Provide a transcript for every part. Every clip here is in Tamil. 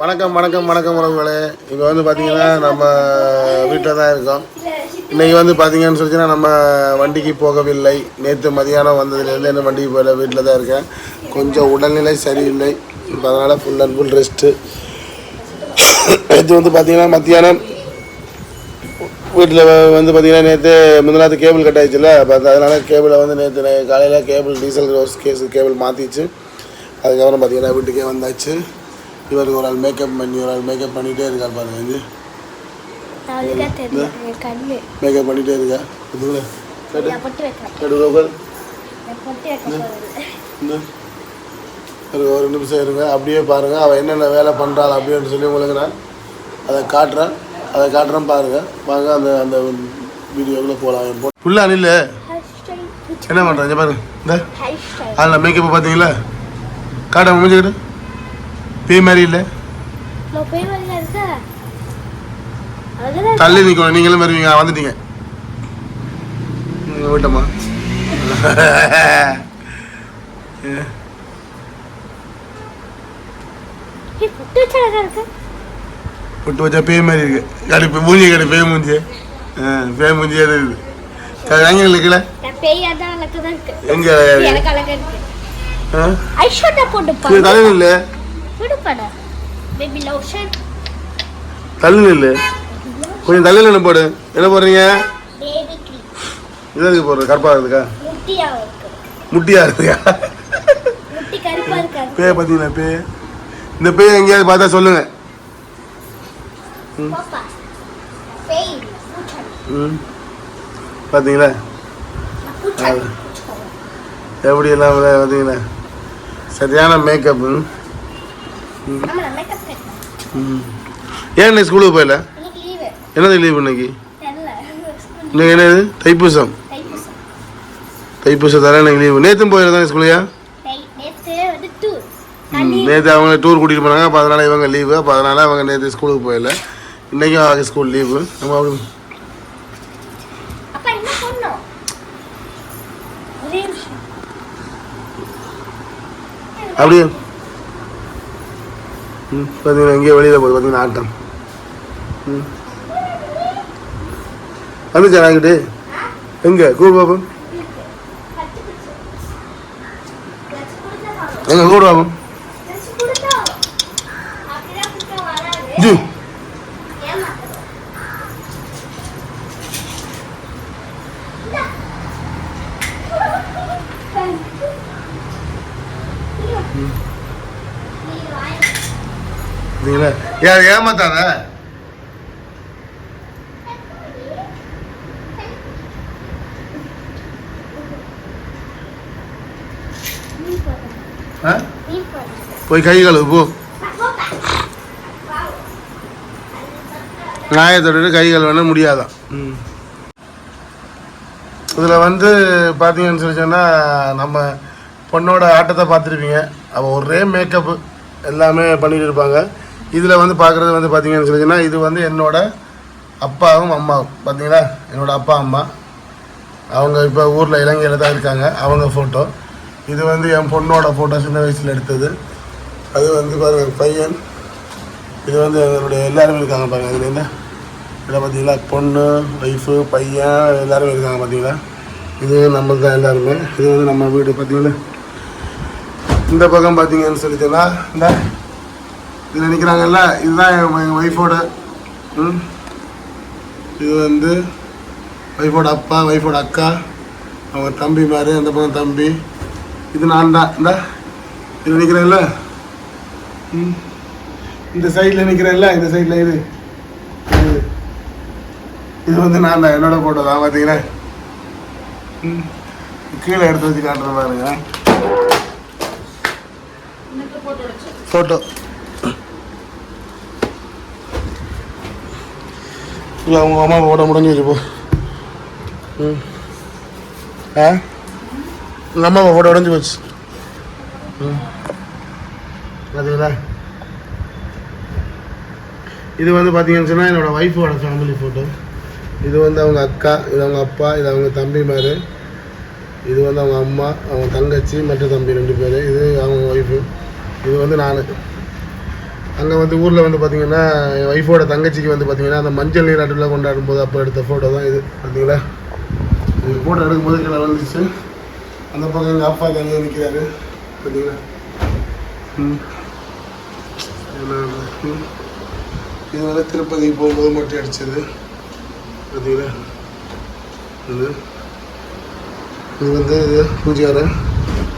வணக்கம் வணக்கம் வணக்கம் உறவுகளே. இப்போ வந்து பார்த்தீங்கன்னா நம்ம வீட்டில் தான் இருக்கோம். இன்னைக்கு வந்து பார்த்தீங்கன்னு சொல்லிச்சுன்னா நம்ம வண்டிக்கு போகவில்லை. நேற்று மதியானம் வந்ததுலேருந்து என்ன வண்டிக்கு போகல வீட்டில் தான் இருக்கேன். கொஞ்சம் உடல்நிலை சரியில்லை. இப்போ அதனால் ஃபுல் அண்ட் ஃபுல் ரெஸ்ட்டு நேற்று வந்து பார்த்தீங்கன்னா மத்தியானம் வீட்டில் வந்து பார்த்தீங்கன்னா நேற்று முந்தினாத்து கேபிள் கட் ஆயிடுச்சுல அப்போ அதனால் கேபிளை வந்து நேற்று காலையில் cable diesel rose gas cable மாற்றிச்சு அதுக்கப்புறம் பார்த்தீங்கன்னா வீட்டுக்கே வந்தாச்சு. இவருக்கு ஒரு ஆள் மேக்கப் பண்ணி ஒரு ஆள் மேக்கப் பண்ணிகிட்டே இருக்கார் பாருங்க இது மேக்கப் பண்ணிகிட்டே இருக்கா இதுல ஒரு நிமிஷம் இருங்க. அப்படியே பாருங்கள் அவள் என்னென்ன வேலை பண்ணுறாள் அப்படின்னு சொல்லி உங்களுக்கு நான் அதை காட்டுறேன். அதை காட்டுறேன் பாருங்கள் வாங்க அந்த அந்த வீடியோவில் போகலாம் ஃபுல்லாக ஸ்டைல் என்ன பண்ணுறேன் பாருங்க. இந்த. அதில் மேக்கப் பார்த்தீங்களா காட்ட முடிஞ்சுக்கிட்டு? பேய் மாதிரி இல்லை? தள்ளி நிற்கணும் நீங்களும் வருவீங்க. வந்துட்டீங்க. விட்டம்மா பொட்டு வச்சா பேய் மாதிரி இருக்கு. கடை பே- மூஞ்சி கடை பேய் மூஞ்சி பேய் மூஞ்சி அது இது எங்கே ஐஸ்வர்யா போட்டு தலையில் பாரு பேபி லோஷன் இல்லை கொஞ்சம் தள்ளில் என்ன போடு. என்ன போடுறீங்க? பேபி க்ரீம் இதற்கு போடுறது? கருப்பாக இருக்குக்கா முட்டியா இருக்கு. முட்டியா இருக்குக்கா முட்டி கருப்பா இருக்காது. பேய பார்த்தீங்களா பேய் இந்த பேய் எங்கேயாவது பார்த்தா சொல்லுங்க. பார்த்தீங்களா எப்படி எல்லாம் பார்த்தீங்களா சரியான மேக்கப் ஏன் இன்னைக்கு ஸ்கூலுக்கு போயில? என்னது லீவ் இன்னைக்கு? இன்னைக்கு என்னது? தைப்பூசம். தைப்பூசம். தைப்பூசத்தால இன்னைக்கு லீவு நேற்றும் போயிருந்தாங்க ஸ்கூலையா நேற்று வந்து டூர் நேற்று அவங்க டூர் கூட்டிகிட்டு போனாங்க. அப்போ அதனால் இவங்க லீவு அப்போ அதனால் அவங்க நேற்று ஸ்கூலுக்கு போயில. இன்றைக்கும் ஸ்கூல் லீவு நம்ம அப்படி அப்பா என்ன பண்ணோம் ஒரே நிமிஷம் அப்படியே. ம் பார்த்தீங்கன்னா இங்கேயே வெளியில் போகுது பார்த்தீங்கன்னா ஆட்டம். ம். வந்துச்சா நாங்கிட்டு எங்கே? கூடு பாப்போம். எங்கே கூடு பாப்போம் ஜூ பார்த்தீங்களா யார் ஏமாத்தாத. ஆ? போய் கை கழுவு போ. நியாயத்தோட கை கழுவுனா முடியாதான். ம் இதில் வந்து பார்த்தீங்கன்னு சொல்லி சொன்னால் நம்ம பொண்ணோட ஆட்டத்தை பார்த்துருப்பீங்க. அவள் ஒரே மேக்கப்பு எல்லாமே பண்ணிட்டு இருப்பாங்க. இதில் வந்து பார்க்குறது வந்து பார்த்தீங்கன்னு சொல்லிங்கன்னா இது வந்து என்னோடய அப்பாவும் அம்மாவும். பார்த்தீங்களா என்னோட அப்பா அம்மா. அவங்க இப்போ ஊரில் இலங்கையில் தான் இருக்காங்க. அவங்க ஃபோட்டோ இது வந்து என் பொண்ணோட ஃபோட்டோ சின்ன வயசில் எடுத்தது. அது வந்து பாருங்கள் பையன். இது வந்து எங்களுடைய எல்லாருமே இருக்காங்க பாருங்க. இதில் என்ன? இதில் பார்த்தீங்களா பொண்ணு ஒய்ஃபு பையன் எல்லாருமே இருக்காங்க பார்த்தீங்களா இது நம்ம தான் எல்லாருமே. இது வந்து நம்ம வீடு பார்த்தீங்கன்னா இந்த பக்கம் பார்த்தீங்கன்னு சொல்லி சொன்னா இந்த இதில் நிற்கிறாங்கல்ல இதுதான் என் எங்கள் ஒய்ஃபோட ம். இது வந்து ஒய்ஃபோட அப்பா ஒய்ஃபோட அக்கா அவங்க தம்பி மாதிரி அந்த பக்கம் தம்பி. இது நான் தான். இந்த இது நிற்கிறேன்ல ம். இந்த சைடில் நிற்கிறேன்ல இந்த சைடில் இது. இது. இது வந்து நான் தான். என்னோட ஃபோட்டோ தான் பார்த்தீங்களா ம். கீழே எடுத்து வச்சு காட்டுற பாருங்க. ஃபோட்டோ இல்லை அவங்க அம்மா ஓட முடிஞ்சு போ. ம். ஆ? உங்கள் அம்மா ஓட உடஞ்சி போச்சு. ம். பார்த்தீங்களா இது வந்து பார்த்தீங்கன்னு சொன்னால் என்னோட ஒய்ஃபோட ஃபேமிலி ஃபோட்டோ இது வந்து அவங்க அக்கா இது அவங்க அப்பா இது அவங்க தம்பி மாதிரி இது வந்து அவங்க அம்மா அவங்க தங்கச்சி மற்ற தம்பி ரெண்டு பேர். இது அவங்க ஒய்ஃபு இது வந்து நான். அங்கே வந்து ஊரில் வந்து பார்த்தீங்கன்னா என் ஒய்ஃபோட தங்கச்சிக்கு வந்து பார்த்தீங்கன்னா அந்த மஞ்சள் நீராட்டுல கொண்டாடும் போது அப்போ எடுத்த ஃபோட்டோ தான் இது. பார்த்தீங்களா இது ஃபோட்டோ எடுக்கும்போது கீழே வந்துச்சு அந்த பக்கம் எங்கள் அப்பா தனியாக நிற்கிறாரு பார்த்தீங்களா இது வந்து திருப்பதி போகும்போது மட்டும் அடிச்சது. பார்த்தீங்களா இது. இது வந்து இது பூஜையாரு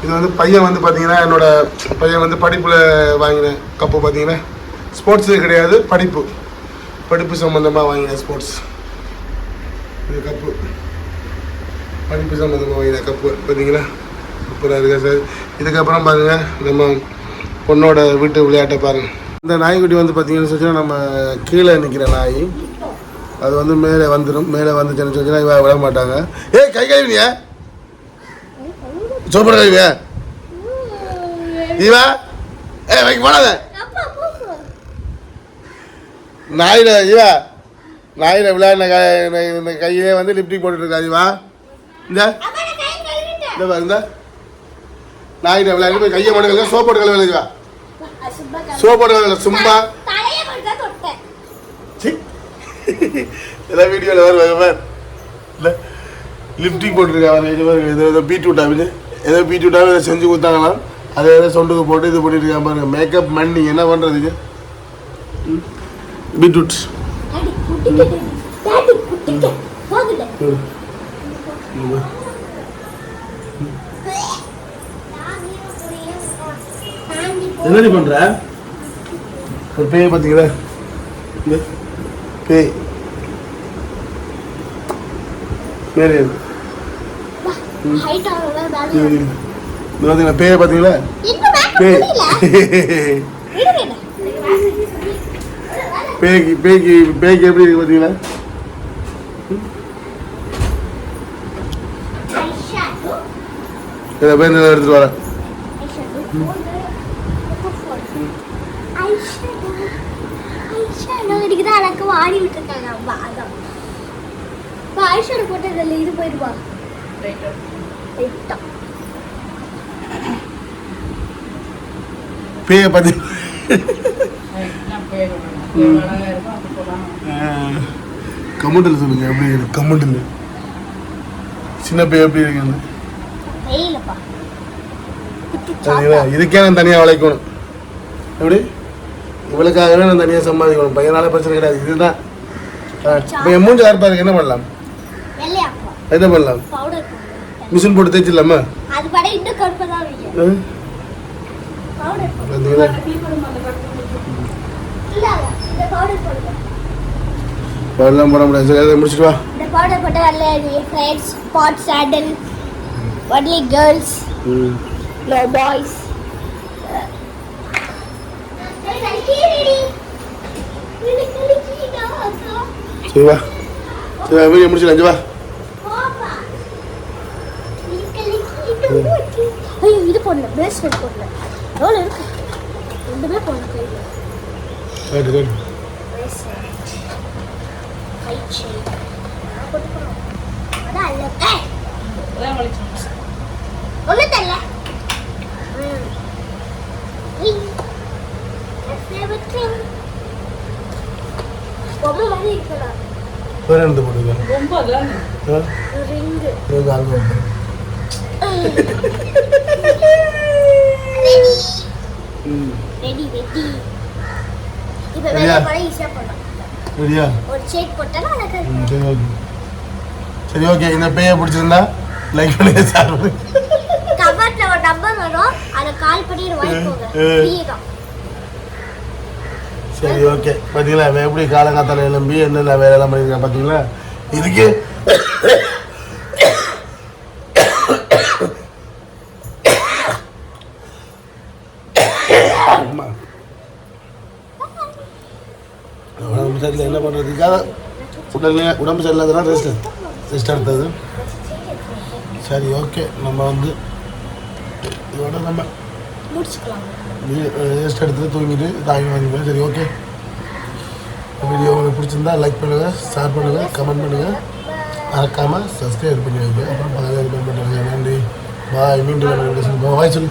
இது வந்து பையன் வந்து பார்த்தீங்கன்னா என்னோட பையன் வந்து படிப்பில் வாங்கின கப்பு பார்த்தீங்கன்னா ஸ்போர்ட்ஸு கிடையாது படிப்பு. படிப்பு சம்மந்தமாக வாங்கின ஸ்போர்ட்ஸ் இது கப்பு. படிப்பு சம்மந்தமாக வாங்கின கப்பு பார்த்தீங்களா சூப்பராக இருக்கா சார். இதுக்கப்புறம் பாருங்கள் நம்ம பொண்ணோட வீட்டு விளையாட்டை பாருங்கள் இந்த நாய்க்குட்டி வந்து பார்த்தீங்கன்னு சொன்னால் நம்ம கீழே நிற்கிற நாய். அது வந்து மேலே வந்துடும் மேலே வந்துச்சுன்னு சொன்னால் இவ விட மாட்டாங்க. ஏய் கை கழுவினியா சூப்பர் கழுவியா இவா ஏ வைக்க போடாத. நாயில் இவா நாயில் விளையாடின கையிலே வந்து லிப்டிக் போட்டுருக்கா இவா இந்த. இந்த பாரு இந்த. நாயில் விளையாடி போய் கையை மட்டும் கழுவி சோப் போட்டு கழுவி வா சும்மா கழுவி. சோப் போட்டு கழுவி சும்மா. எல்லாம் வீடியோவில் வரும் லிப்டிக் போட்டிருக்காங்க இது பாருங்க பீட்ரூட் அப்படின்னு ஏதோ பீட்ரூட் இதை செஞ்சு கொடுத்தாங்களாம் அதை ஏதோ சொண்டுக்கு போட்டு இது பண்ணிட்டு பாருங்க. மேக்கப் மண்ணி என்ன பண்ணுறதுக்கு பீட்ரூட் என்னடி பண்ணுற ஒரு பேய் பார்த்தீங்களா? பேய். மேலே இருக்கு. ஹைட் ஆகல இது வேலை இது. இது பார்த்தீங்களா பேயை பார்த்தீங்களா. பேய்க்கு பேய்க்கு பேய்க்கு எப்படி இருக்கு பார்த்தீங்களா இதை பேர் எடுத்துட்டு வரேன் ஐஷேடோ ஐஷேடோ ஐஷேடோ அம்மா அதான் இப்போ போட்டதில்ல இது போயிடுவா. ரைட்டா பேயை பார்த்தி கமெண்டில் சொல்லுங்க எப்படி இருக்கு? கமெண்டில். சின்ன பேய் எப்படி இருக்குன்னு இதுக்கே நான் தனியாக உழைக்கணும். எப்படி? இவளுக்காகவே நான் தனியாக சம்பாதிக்கணும். பையனால பிரச்சனை கிடையாது. இதுதான். இப்போ என் மூஞ்சி யார் என்ன பண்ணலாம்? என்ன பண்ணலாம்? மிஷின் போட்டு தேய்ச்சிடலாமா? அது இன்னும் போட முடியாது. சரி அதை முடிச்சிட்டு வா. இந்த பவுடர் போட்டு வரல friends spot sandal only girls no boys சரி வா. சரி வீடியோ முடிச்சிடலாம். வா ஐயோ இது போடல பிரேஸ்லெட் போடல எவ்வளோ இருக்கு ரெண்டுமே போடல கையில் ரைட்டு ரைட்டு பிரேஸ்லெட் கை செயின் நான் போட்டு போகிறோம் அதான் அல்ல ஏய் ஒன்றும் தெரியல ம். ring. My favorite ring. பொம்மை மாதிரி இருக்கடா வேற என்ன போட்டுருக்கேன் ரொம்ப தானே ஆ ரிங்கு இது ஆல்பம் ரெடி ரெடி இப்போ ரெடியா ஒரு ஷேக் எனக்கு சரி ஓகே சரி ஓகே இந்த பேயை பிடிச்சிருந்தா லைக் பண்ணுங்க பண்ணுங்க கமெண்ட்ல ஒரு நம்பர் வரும். அதை கால் பண்ணி வாங்கிக்கோங்க சரி ஓகே பார்த்தீங்களா எப்படி காலங்காத்தால எழும்பி என்னென்ன வேலையெல்லாம் பண்ணியிருக்கான் பார்த்தீங்களா இதுக்கு சரியில்லை என்ன பண்ணுறதுக்காக உடல்நிலை உடம்பு சரியில்லாதனால ரெஸ்ட் ரெஸ்ட் எடுத்தது. சரி ஓகே நம்ம வந்து இதோட நம்ம ரெஸ்ட் எடுத்து தூங்கிட்டு தாங்கி வாங்கிப்பேன் சரி ஓகே வீடியோ உங்களுக்கு பிடிச்சிருந்தா லைக் பண்ணுங்கள் ஷேர் பண்ணுங்கள் கமெண்ட் பண்ணுங்கள் மறக்காமல் சப்ஸ்கிரைப் பண்ணி வைங்க அப்புறம் பக்கத்தில் பண்ணுங்க. நன்றி. பாய் மீண்டும் பாய் சொல்லு.